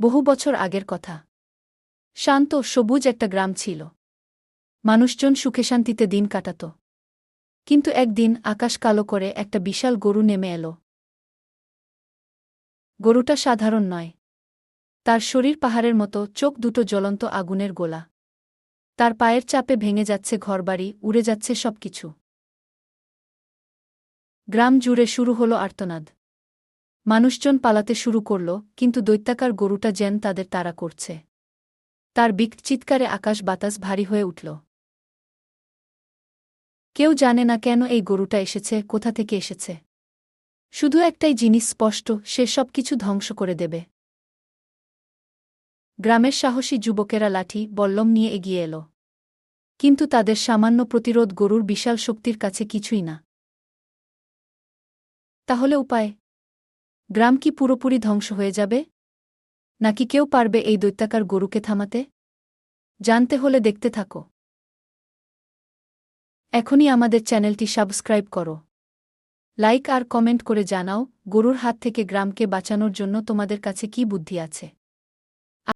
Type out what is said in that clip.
বহু বছর আগের কথা। শান্ত সবুজ একটা গ্রাম ছিল। মানুষজন সুখে শান্তিতে দিন কাটাত। কিন্তু একদিন আকাশ কালো করে একটা বিশাল গরু নেমে এলো। গরুটা সাধারণ নয়। তার শরীর পাহাড়ের মতো, চোখ দুটো জ্বলন্ত আগুনের গোলা। তার পায়ের চাপে ভেঙে যাচ্ছে ঘরবাড়ি, উড়ে যাচ্ছে সবকিছু। গ্রাম জুড়ে শুরু হল আর্তনাদ। মানুষজন পালাতে শুরু করল, কিন্তু দৈত্যাকার গরুটা যেন তাদের তাড়া করছে। তার বিক চিৎকারে আকাশ বাতাস ভারী হয়ে উঠল। কেউ জানে না কেন এই গরুটা এসেছে, কোথা থেকে এসেছে। শুধু একটাই জিনিস স্পষ্ট, সে সব কিছু ধ্বংস করে দেবে। গ্রামের সাহসী যুবকেরা লাঠি, বল্লম নিয়ে এগিয়ে এল। কিন্তু তাদের সামান্য প্রতিরোধ গরুর বিশাল শক্তির কাছে কিছুই না। তাহলে উপায়? গ্রাম কি পুরোপুরি ধ্বংস হয়ে যাবে? নাকি কেউ পারবে এই দৈত্যাকার গরুকে থামাতে? জানতে হলে দেখতে থাকো। এখনই আমাদের চ্যানেলটি সাবস্ক্রাইব করো। লাইক আর কমেন্ট করে জানাও, গরুর হাত থেকে গ্রামকে বাঁচানোর জন্য তোমাদের কাছে কি বুদ্ধি আছে?